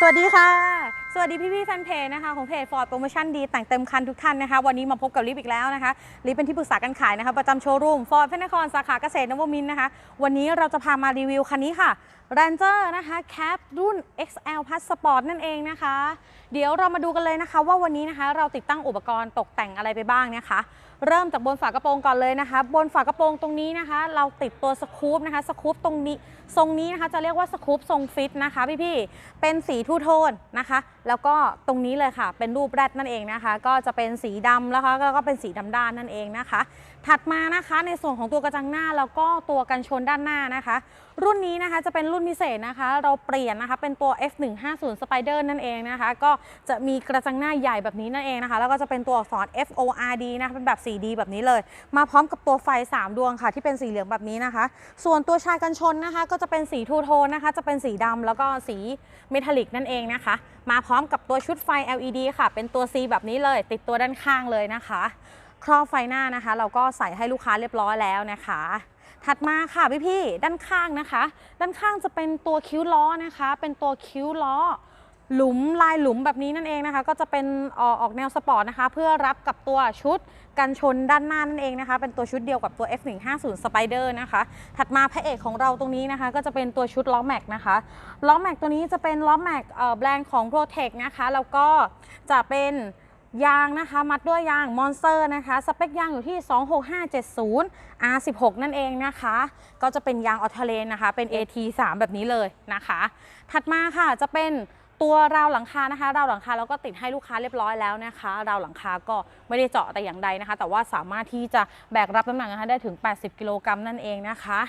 สวัสดีค่ะสวัสดีพี่พี่ๆแฟนเพจนะคะของเพจ Ford Promotion ดีแต่งเต็มคันทุกท่านนะคะวันนี้มาพบกับลิฟอีกแล้วนะคะลิฟเป็นที่ปรึกษาการขายนะคะประจำโชว์รูม Ford พระนครสาขาเกษตรนวมินนะคะ วันนี้เราจะพามารีวิวคันนี้ค่ะ Ranger นะคะ Cab รุ่น XL Plus Sport นั่นเองนะคะ เดี๋ยวเรามาดูกันเลยนะคะว่าวันนี้นะคะเราติดตั้งอุปกรณ์ตกแต่งอะไรไปบ้างนะคะ เริ่มจากบนฝากระโปรงก่อนเลยนะคะ บนฝากระโปรงตรงนี้นะคะ เราติดตัวสกู๊ปนะคะสกู๊ปตรงนี้ทรงนี้นะคะจะเรียกว่าสกู๊ปทรงฟิตนะคะพี่ๆเป็นสีทูโทนนะคะแล้วก็ตรงนี้เลยค่ะ เป็นรูปแรดนั่นเองนะคะ ก็จะเป็นสีดำแล้วก็แล้วก็เป็นสีดำด้านนั่นเองนะคะ ถัดมานะคะในส่วนของตัวกระจังหน้าแล้วก็ตัวกันชนด้านหน้านะคะ รุ่นนี้นะคะจะเป็นรุ่นพิเศษนะคะ เราเปลี่ยนนะคะเป็นตัว F150 Spider นั่นเองนะคะ ก็จะมีกระจังหน้าใหญ่แบบนี้นั่นเองนะคะ แล้วก็จะเป็นตัวอักษร FORD นะคะเป็นแบบ 4D แบบนี้เลย มาพร้อมกับตัวไฟ 3 ดวงค่ะที่เป็นสีเหลืองแบบนี้นะคะ ส่วนตัวชายกันชนนะคะ ก็จะเป็นสีทูโทนนะคะ จะเป็นสีดำแล้วก็สีเมทัลลิกนั่นเองนะคะ มาพร้อมกับตัวชุดไฟ LED ค่ะ เป็นตัว C แบบนี้เลย ติดตัวด้านข้างเลยนะคะ ครอบไฟหน้านะคะ เราก็ใส่ให้ลูกค้าเรียบร้อยแล้วนะคะ ถัดมาค่ะพี่ๆด้านข้างนะคะ ด้านข้างจะเป็นตัวคิ้วล้อนะคะ เป็นตัวคิ้วล้อ หลุมลายหลุมแบบนี้นั่นเองนะคะ ก็จะเป็นออออกแนวสปอร์ตนะคะ เพื่อรับกับตัวชุดกันชนด้านหน้านั่นเองนะคะ เป็นตัวชุดเดียวกับตัว F150 Spider นะคะ ถัดมาพระเอกของเราตรงนี้นะคะ ก็จะเป็นตัวชุดล้อแม็กนะคะล้อแม็กตัวนี้จะเป็นล้อแม็กแบรนด์ของ Protec นะคะ แล้วก็จะเป็นยางนะคะมัดด้วยยาง Monster นะคะ สเปคยางอยู่ที่ 26570 R16 นั่นเองนะคะ ก็จะเป็นยางออทเลนนะคะ เป็น AT3 แบบนี้เลยนะคะ ถัดมาค่ะจะเป็น ตัวราวหลังคานะคะราวหลังคาเราก็ติดให้ลูกค้าเรียบร้อยแล้วนะคะราวหลังคาก็ไม่ได้เจาะแต่อย่างใดนะคะ แต่ว่าสามารถที่จะแบกรับน้ำหนักนะคะได้ถึง 80 กิโลกรัมนั่นเองนะคะ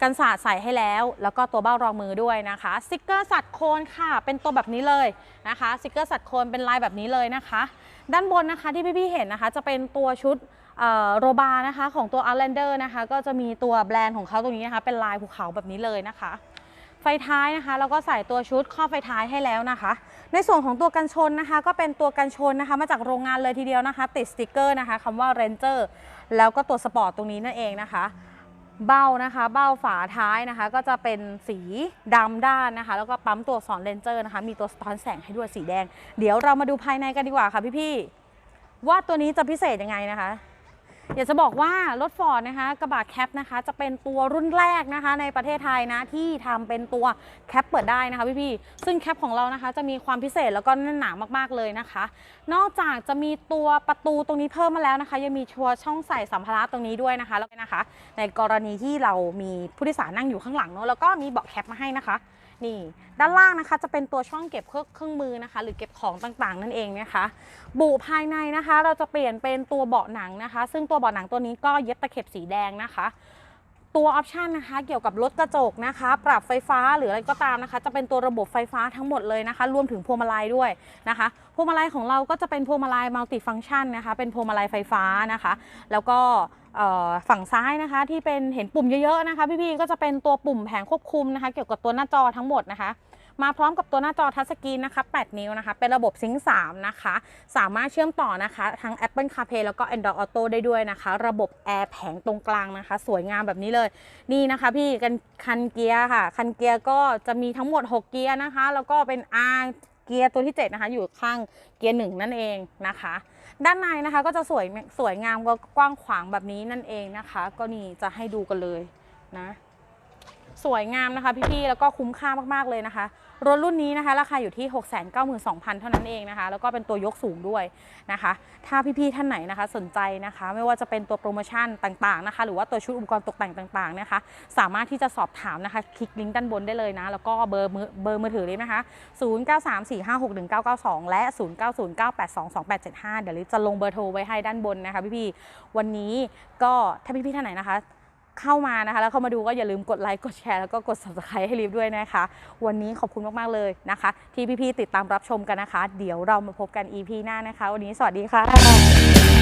กันศาสตร์ใส่ให้แล้ว แล้วก็ตัวเบ้ารองมือด้วยนะคะสติกเกอร์สัตว์โคนค่ะ เป็นตัวแบบนี้เลยนะคะสติกเกอร์สัตว์โคนเป็นลายแบบนี้เลยนะคะ ด้านบนนะคะที่พี่ๆเห็นนะคะ จะเป็นตัวชุดโรบานะคะของตัว a r l a n d e r นะคะ ก็จะมีตัวแบรนด์ของเขาตรงนี้นะคะ เป็นลายภูเขาแบบนี้เลยนะคะ ไฟท้ายนะคะ แล้วก็ใส่ตัวชุดครอไฟท้ายให้แล้วนะคะ ในส่วนของตัวกันชนนะคะ ก็เป็นตัวกันชนนะคะ มาจากโรงงานเลยทีเดียวนะคะ ติดสติกเกอร์นะคะคำว่า Ranger แล้วก็ตัวสปอร์ตตรงนี้นั่นเองนะคะ เบ้านะคะ เบ้าฝาท้ายนะคะ ก็จะเป็นสีดำด้านนะคะ แล้วก็ปั๊มตัวสอนเลนเจอร์นะคะ มีตัวสะท้อนแสงให้ด้วยสีแดง เดี๋ยวเรามาดูภายในกันดีกว่าค่ะพี่ๆว่าตัวนี้จะพิเศษยังไงนะคะ อยากจะบอกว่ารถฟอร์ดนะคะกระบะแคปนะคะจะเป็นตัวรุ่นแรกนะคะ ในประเทศไทยนะที่ทำเป็นตัวแคปเปิดได้นะคะพี่ๆซึ่งแคปของเรานะคะจะมีความพิเศษแล้วก็แน่นหนามากๆเลยนะคะ นอกจากจะมีตัวประตูตรงนี้เพิ่มมาแล้วนะคะ ยังมีชัวช่องใส่สัมภาระตรงนี้ด้วยนะคะแล้วก็นะคะ ในกรณีที่เรามีผู้โดยสารนั่งอยู่ข้างหลังเนอะแล้วก็มีเบาะแคปมาให้นะคะ นี่ ด้านล่างนะคะจะเป็นตัวช่องเก็บเครื่องเครื่องมือนะคะ หรือเก็บของต่างๆ นั่นเองนะคะบุภายในนะคะ เราจะเปลี่ยนเป็นตัวเบาะหนังนะคะ ซึ่งตัวเบาะหนังตัวนี้ก็เย็บตะเข็บสีแดงนะคะ ตัวออปชันนะคะเกี่ยวกับรถกระจกนะคะ ปรับไฟฟ้าหรืออะไรก็ตามนะคะ จะเป็นตัวระบบไฟฟ้าทั้งหมดเลยนะคะ รวมถึงพวงมาลัยด้วยนะคะพวงมาลัยของเราก็จะเป็นพวงมาลัยมัลติฟังก์ชันนะคะ เป็นพวงมาลัยไฟฟ้านะคะ แล้วก็ฝั่งซ้ายนะคะที่เป็นเห็นปุ่มเยอะๆนะคะ พี่ๆก็จะเป็นตัวปุ่มแผงควบคุมนะคะ เกี่ยวกับตัวหน้าจอทั้งหมดนะคะ มาพร้อมกับตัวหน้าจอทัชสกรีนนะคะ 8 นิ้วนะคะ เป็นระบบซิงค์3นะคะ สามารถเชื่อมต่อนะคะ ทั้ง Apple CarPlay แล้วก็ Android Auto ได้ด้วยนะคะ ระบบแอร์แผงตรงกลางนะคะ สวยงามแบบนี้เลย นี่นะคะพี่กันคันเกียร์ค่ะ คันเกียร์ก็จะมีทั้งหมด 6 เกียร์นะคะ แล้วก็เป็น R เกียร์ตัวที่ 7 นะคะ อยู่ข้างเกียร์1นั่นเองนะคะ ด้านในนะคะก็จะสวยสวยงามก็กว้างขวางแบบนี้นั่นเองนะคะ ก็นี่จะให้ดูกันเลยนะ สวยงามนะคะพี่ๆ แล้วก็คุ้มค่ามากๆเลยนะคะ รถรุ่นนี้นะคะราคาอยู่ที่ 692,000 เท่านั้นเองนะคะ แล้วก็เป็นตัวยกสูงด้วยนะคะ ถ้าพี่ๆ ท่านไหนนะคะสนใจนะคะ ไม่ว่าจะเป็นตัวโปรโมชั่นต่างๆนะคะ หรือว่าตัวชุดอุปกรณ์ตกแต่งต่างๆนะคะ สามารถที่จะสอบถามนะคะ คลิกลิงก์ด้านบนได้เลยนะ แล้วก็เบอร์มือเบอร์มือถือเลยนะคะ 0934561992 และ 0909822875 เดี๋ยวลิซจะลงเบอร์โทรไว้ให้ด้านบนนะคะพี่ๆ วันนี้ก็ถ้าพี่ๆ ท่านไหนนะคะ เข้ามานะคะ แล้วเข้ามาดูก็อย่าลืมกดไลค์กดแชร์แล้วก็กด subscribe ให้ลิฟด้วยนะคะ วันนี้ขอบคุณมาก ๆ เลยนะคะ ที่พี่ ๆ ติดตามรับชมกันนะคะ เดี๋ยวเรามาพบกัน EP หน้านะคะ วันนี้สวัสดีค่ะ